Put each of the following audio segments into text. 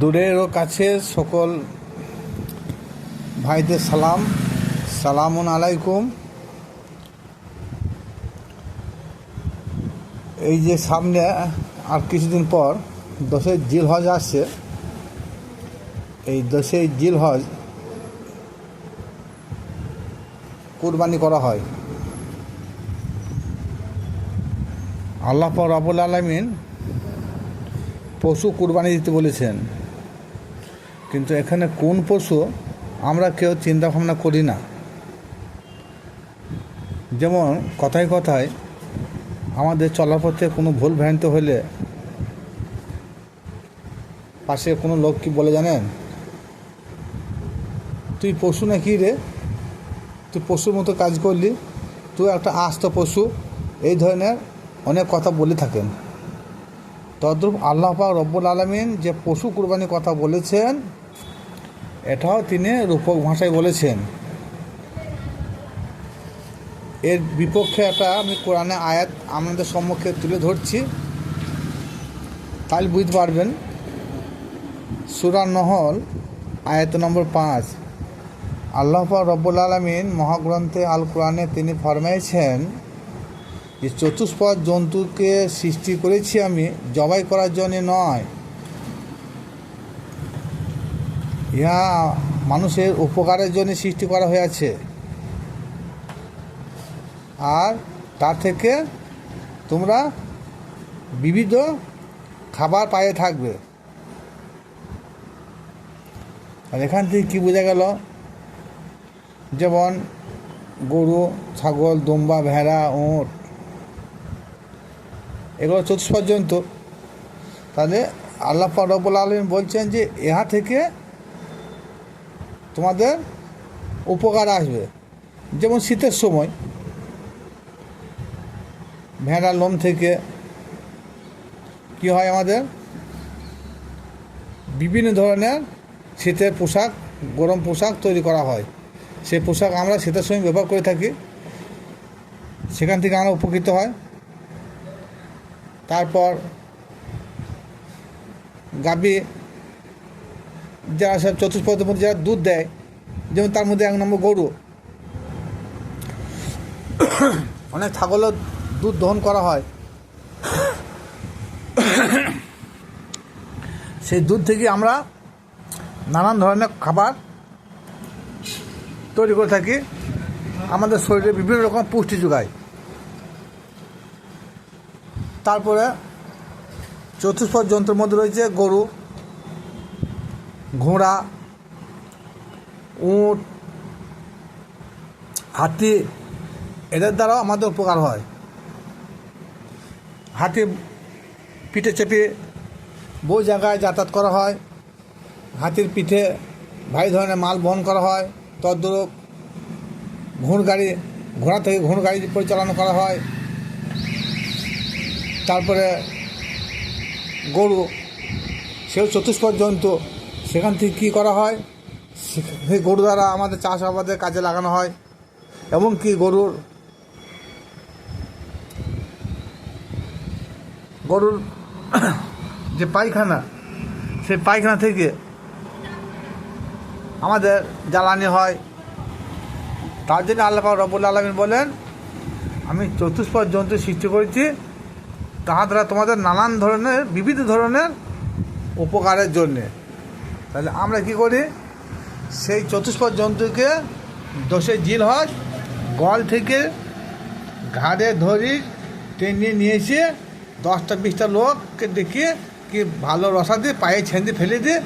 দূরের ও সকল ভাইদের সালাম। সালামুন আলাইকুম। এই যে সামনে আর কিছুদিন পর দশের জিল হজ আসছে। এই দশের জিল হজ কুরবানি করা হয়। আল্লাহ রাবুল আলমিন পশু কুরবানি দিতে বলেছেন। কিন্তু এখানে কোন পশু আমরা কেউ চিন্তা ভাবনা করি না। যেমন কথায় কথায় আমাদের চলার পথে কোনো ভুল ভ্রান্ত হলে পাশে কোনো লোক কি বলে জানেন? তুই পশু নাকি রে? তুই পশুর মতো কাজ করলি? তুই একটা আস্ত পশু? এই ধরনের অনেক কথা বলে থাকেন। তদ্রূপ আল্লাহ পাক রব্বুল আলমিন যে পশু কুরবানির কথা বলেছেন, এটাও তিনি রূপক ভাষায় বলেছেন। এর বিপক্ষে একটা আমি কোরআনে আয়াত আমাদের সম্মুখে তুলে ধরছি। তাহলে বুঝতে পারবেন, সুরা নহল, আয়াত নম্বর পাঁচ। আল্লাহ রব্বুল আলমিন মহাগ্রন্থে আল কোরআনে তিনি ফরমাইছেন যে চতুষ্পদ জন্তুকে সৃষ্টি করেছি আমি, জবাই করার জন্য নয়। ইহা মানুষের উপকারের জন্য সৃষ্টি করা হয়েছে। আর তার থেকে তোমরা বিবিধ খাবার পায়ে থাকবে। আর এখান থেকে কী বোঝা গেল? যেমন গরু, ছাগল, দুম্বা, ভেড়া ওঁট এগুলো চতুষ্পদ পর্যন্ত তাহলে আল্লাহ রব্বুল আলম বলছেন যে ইহা থেকে তোমাদের উপকার আসবে। যেমন শীতের সময়, ভেড়ার লোম থেকে কি হয় আমাদের? বিভিন্ন ধরনের শীতের পোশাক, গরম পোশাক তৈরি করা হয়। সেই পোশাক আমরা শীতের সময় ব্যবহার করে থাকি। সেখান থেকে আমরা উপকৃত হয়। তারপর গাভী যারা সব চতুষ্পদের মধ্যে যারা দুধ দেয়, যেমন তার মধ্যে এক নম্বর গরু। অনেক ছাগলও দুধ দহন করা হয়। সেই দুধ থেকে আমরা নানান ধরনের খাবার তৈরি করে থাকি। আমাদের শরীরে বিভিন্ন রকম পুষ্টি যোগায়। তারপরে চতুষ্পদ যন্ত্রের মধ্যে রয়েছে গরু, ঘোড়া, উট, হাতি, এদের দ্বারাও আমাদের উপকার হয়। হাতি পিঠে চেপে বহু জায়গায় যাতায়াত করা হয়। হাতির পিঠে ভারী ধরনের মাল বহন করা হয়। তদ্রূপ ঘোড় গাড়ি, ঘোড়া থেকে ঘোড় গাড়ি পরিচালনা করা হয়। তারপরে গরু, সেও চতুষ্পদ জন্তু সেখান থেকে কী করা হয়? সেই গরু দ্বারা আমাদের চাষ আবাদের কাজে লাগানো হয়। এবং এমনকি গরুর গরুর যে পায়খানা সেই পায়খানা থেকে আমাদের জ্বালানি হয়। তার জন্য আল্লাহ রবুল আলমিন বলেন, আমি চতুষ্পদ জন্তু সৃষ্টি করেছি। তাহা তোমাদের নানান ধরনের, বিবিধ ধরনের উপকারের জন্যে। তাহলে আমরা কি করি? সেই চতুষ্পদ জন্তুকে দোষে জিল হয়, গল থেকে ঘাড়ে ধরি, টেনে নিয়ে এসে দশটা বিশটা লোককে দেখিয়ে কি ভালো রসা দিয়ে পায়ে ছেঁদে ফেলে দিয়ে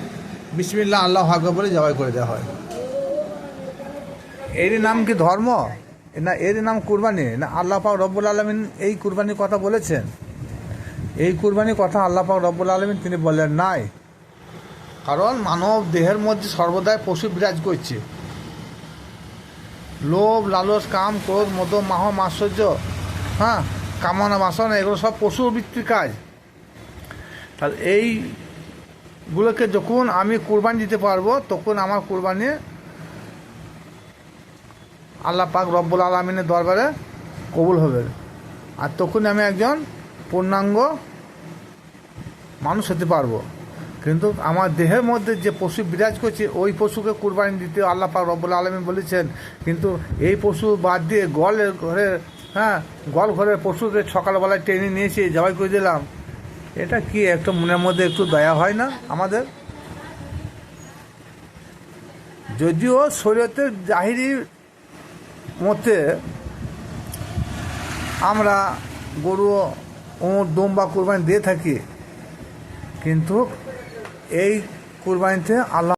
বিসমিল্লা আল্লাহ হাগ বলে জবাই করে দেওয়া হয়। এরই নাম কি ধর্ম? না, এরই নাম কুরবানি? না, আল্লাহ পাক রব্বুল আলমিন এই কুরবানির কথা বলেছেন? এই কুরবানির কথা আল্লাহ পাক রব্বুল আলমিন তিনি বলেন নাই। কারণ মানব দেহের মধ্যে সর্বদাই পশু বিরাজ করছে। লোভ, লালস, কাম, ক্রোধ, মদ, মাহ মাশ্চর্য হ্যাঁ কামনা, বাসনা, এগুলো সব পশু বৃত্তির কাজ। তাহলে এইগুলোকে যখন আমি কুরবানি দিতে পারব, তখন আমার কুরবানি আল্লাহ পাক রব্বুল আলমিনের দরবারে কবুল হবে। আর তখন আমি একজন পূর্ণাঙ্গ মানুষ হতে পারব। কিন্তু আমার দেহের মধ্যে যে পশু বিরাজ করছে, ওই পশুকে কুরবানি দিতে আল্লাহ পাক রব্বুল আলমী বলেছেন। কিন্তু এই পশু বাদ দিয়ে গলের ঘরে হ্যাঁ গল ঘরের পশুকে সকালবেলায় টেনে নিয়েছি জবাই করে দিলাম। এটা কি একটু মনের মধ্যে একটু দয়া হয় না আমাদের? যদিও শরীয়তের জাহিরির মতে আমরা গরু উঁট দম বা কুরবানি দিয়ে থাকি। কিন্তু এই কুরবানিতে আল্লাহ